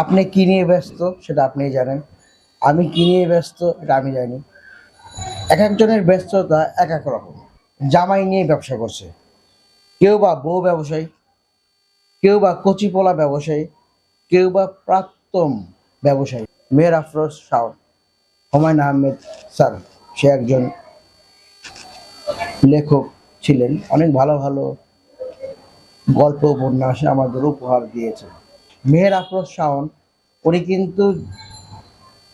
আপনি কি নিয়ে ব্যস্ত সেটা আপনিই জানেন। আমি কি নিয়ে ব্যস্ত এটা আমি জানি। এক একজনের ব্যস্ততা এক এক রকম। জামাই নিয়ে ব্যবসা করছে। কেউ বা বউ ব্যবসায়ী, কেউ বা কচিপোলা ব্যবসায়ী, কেউ বা প্রাক্তন ব্যবসায়ী। মেয়ের আফরোজ শাওন হুমায়ুন আহমেদ স্যার, সে একজন লেখক ছিলেন। অনেক ভালো ভালো গল্প উপন্যাস আমাদের উপহার দিয়েছে মেহের আফরোজ শাওন, উনি কিন্তু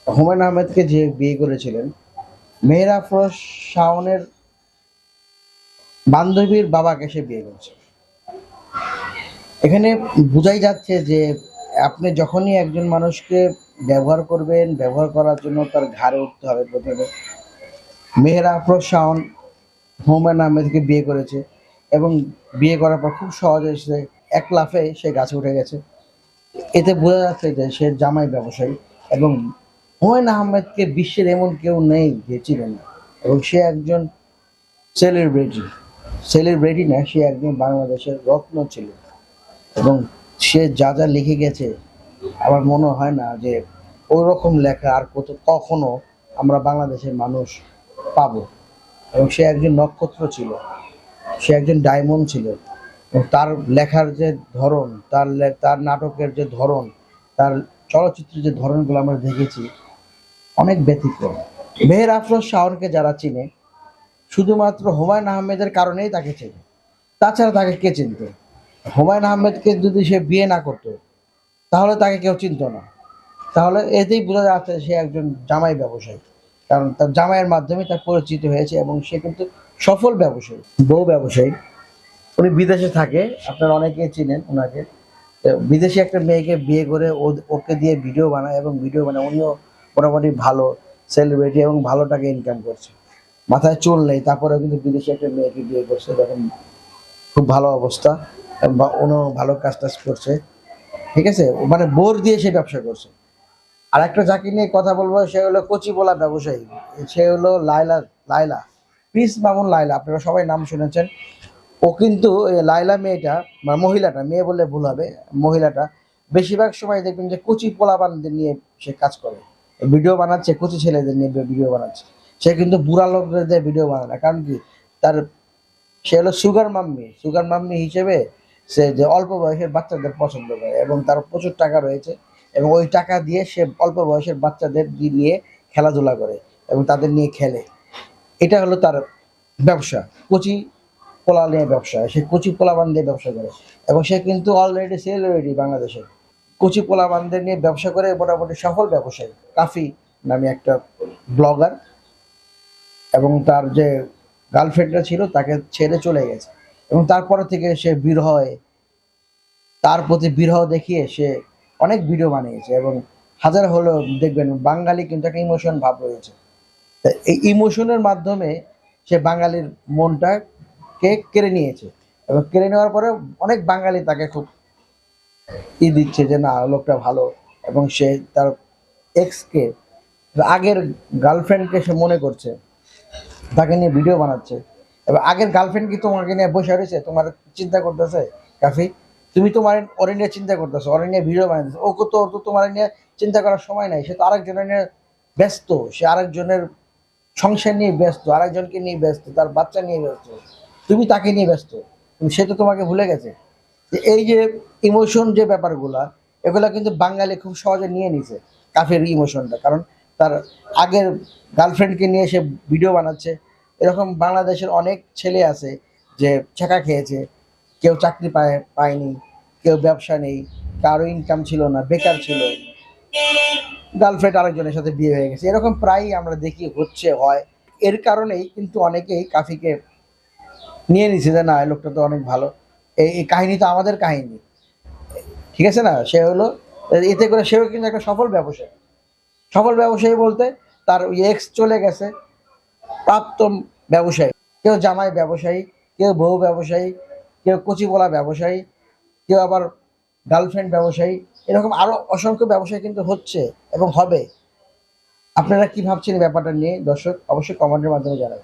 হুমায়ুন আহমেদকে যে বিয়ে করেছিলেন, মেহের আফরোজ শাওনের বান্ধবীর বাবাকে সে বিয়ে করেছে। এখানে বোঝাই যাচ্ছে যে আপনি যখনই একজন মানুষকে ব্যবহার করবেন, ব্যবহার করার জন্য তার ঘাড়ে উঠতে হবে প্রথমে। মেহের আফরোজ শাওন হুমায়ুন আহমেদকে বিয়ে করেছে এবং বিয়ে করার পর খুব সহজে সে এক লাফে সে গাছে উঠে গেছে। এতে বোঝা যাচ্ছে যে সে জামাই ব্যবসায়ী এবং হুমায়ুন আহমেদকে বিশ্বের এমন কেউ নেই যে চিনেন না। এবং সে একজন সেলিব্রিটি সেলিব্রিটি না, সে একজন বাংলাদেশের রত্ন ছিল। এবং সে যা যা লিখে গেছে, আমার মনে হয় না যে ওই রকম লেখা আর কত কখনো আমরা বাংলাদেশের মানুষ পাবো। এবং সে একজন নক্ষত্র ছিল, সে একজন ডায়মন্ড ছিল। তার লেখার যে ধরন, তার তার নাটকের যে ধরন, তার চলচ্চিত্রের যে ধরনগুলো আমরা দেখেছি, অনেক ব্যতিক্রম। মেহের আফরোজ শাওনকে যারা চিনে, শুধুমাত্র হুমায়ুন আহমেদের কারণেই তাকে চেনে। তাছাড়া তাকে কে চিনত? হুমায়ুন আহমেদকে যদি সে বিয়ে না করতো, তাহলে তাকে কেউ চিনত না। তাহলে এতেই বোঝা যাচ্ছে সে একজন জামাই ব্যবসায়ী। কারণ তার জামাইয়ের মাধ্যমে তার পরিচিত হয়েছে এবং সে কিন্তু সফল ব্যবসায়ী, বউ ব্যবসায়ী। উনি বিদেশে থাকে, আপনারা অনেকেই চিনেন ওনাকে বিদেশি একটা মেয়েকে বিয়ে করে ওকে দিয়ে ভিডিও বানায় এবং ভিডিও বানায়, উনিও মোটামুটি ভালো সেলিব্রিটি এবং ভালো টাকা ইনকাম করছে। মাথায় চুল নেই তারপরে কিন্তু বিদেশি একটা মেয়েকে বিয়ে করছে দেখেন খুব ভালো অবস্থা বা- উনিও ভালো কাজ টাজ করছে। ঠিক আছে? মানে বোর দিয়ে সে ব্যবসা করছে। আর একটা যাকে নিয়ে কথা বলব, সে হলো কচিবোলা ব্যবসায়ী। সে হলো লাইলা লাইলা প্রিন্স মামুন লাইলা আপনারা সবাই নাম শুনেছেন। ও কিন্তু লাইলা মেয়েটা, বা মহিলাটা, মেয়ে বললে ভুল হবে, মহিলাটা, বেশিরভাগ সময় দেখবেন যে কচি পোলাপানদের নিয়ে সে কাজ করে। ভিডিও বানাচ্ছে, কচি ছেলেদের নিয়ে ভিডিও বানাচ্ছে। সে কিন্তু বুড়া লোকদের ভিডিও বানায় না। কারণ কি? তার, সে হলো সুগার মাম্মি। সুগার মাম্মি হিসেবে সে যে অল্প বয়সের বাচ্চাদের পছন্দ করে এবং তার প্রচুর টাকা রয়েছে এবং ওই টাকা দিয়ে সে অল্প বয়সের বাচ্চাদের নিয়ে খেলাধুলা করে এবং তাদের নিয়ে খেলে। এটা হলো তার ব্যবসা। কচি পোলা নিয়ে ব্যবসা সে কচি পোলাবান দিয়ে ব্যবসা করে। এবং সে কিন্তু অলরেডি সেলিব্রিটি বাংলাদেশে। কচি পোলাবানদের নিয়ে ব্যবসা করে, মোটামুটি সফল ব্যবসায়ী। কাফি নামে একটা ব্লগার এবং তার যে গার্লফ্রেন্ডটা ছিল, তাকে ছেড়ে চলে গেছে। এবং তারপরে থেকে সে বিরহে তার প্রতি বিরহ দেখিয়ে সে অনেক ভিডিও বানিয়েছে। এবং হাজার হলেও দেখবেন, বাঙালি কিন্তু একটা ইমোশন ভাব রয়েছে। এই ইমোশনের মাধ্যমে সে বাঙালির মনটাকে কেড়ে নিয়েছে? এবং কেড়ে নেওয়ার পরে অনেক বাঙালি তাকে খুব ই দিচ্ছে যে, না, লোকটা ভালো। এবং সে তার এক্সকে আগের গার্লফ্রেন্ডকে সে মনে করছে। তাকে নিয়ে ভিডিও বানাচ্ছে। এবার আগের গার্লফ্রেন্ড কি তোমাকে নিয়ে বসে রয়েছে? তোমার চিন্তা করতেছে? কাফি, তুমি তোমার ওরে নিয়ে চিন্তা করতেছো, ওরে নিয়ে ভিডিও বানাইতেছো। ও তো তো তোমার নিয়ে চিন্তা করার সময় নাই। সে তো আরেকজনের নিয়ে ব্যস্ত। সে আরেকজনের সংসার নিয়ে ব্যস্ত, আরেকজনকে নিয়ে ব্যস্ত, তার বাচ্চা নিয়ে ব্যস্ত। তুমি তাকে নিয়ে ব্যস্ত। সে তো তোমাকে ভুলে গেছে। যে এই যে ইমোশন যে ব্যাপারগুলা, এগুলা কিন্তু বাঙালি খুব সহজে নিয়ে নিছে, কাফের ইমোশনটা কারণ তার আগের গার্লফ্রেন্ডকে নিয়ে সে ভিডিও বানাচ্ছে। এরকম বাংলাদেশের অনেক ছেলে আছে যে ছেঁকা খেয়েছে, কেউ চাকরি পায়, পায়নি, কেউ ব্যবসা নেই, কারও ইনকাম ছিল না, বেকার ছিল। গার্লফ্রেন্ড আরেকজনের সাথে বিয়ে হয়ে গেছে। এরকম প্রায়ই আমরা দেখি, হচ্ছে, হয়। এর কারণেই কিন্তু অনেকেই কাফিকে নিয়ে নিছে যে, না, এই লোকটা তো অনেক ভালো। এই কাহিনী তো আমাদের কাহিনী। ঠিক আছে না? সে হলো, এতে করে সেও কিন্তু একটা সফল ব্যবসায়ী। সফল ব্যবসায়ী বলতে তার এক্স চলে গেছে প্রাপ্তম ব্যবসায়ী। কেউ জামাই ব্যবসায়ী, কেউ বউ ব্যবসায়ী, কেউ কচিবলা ব্যবসায়ী, কেউ আবার গার্লফ্রেন্ড ব্যবসায়ী। এরকম আরও অসংখ্য ব্যবসায়ী কিন্তু হচ্ছে এবং হবে। আপনারা কি ভাবছেন ব্যাপারটা নিয়ে? দর্শক, অবশ্যই কমেন্টের মাধ্যমে জানাবেন।